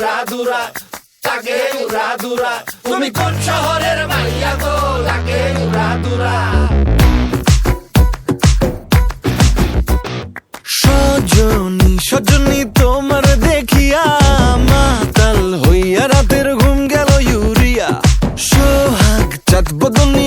উড়া দুরা লাগে তুমি কোন শহরের মাইয়া গো? লাগে উড়া সজনী সজনী তোমার দেখিয়া মাতাল হইয়া রাতের ঘুম গেল ইউরিয়া। সোহাগ, চাঁদ, বদনি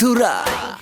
তোমার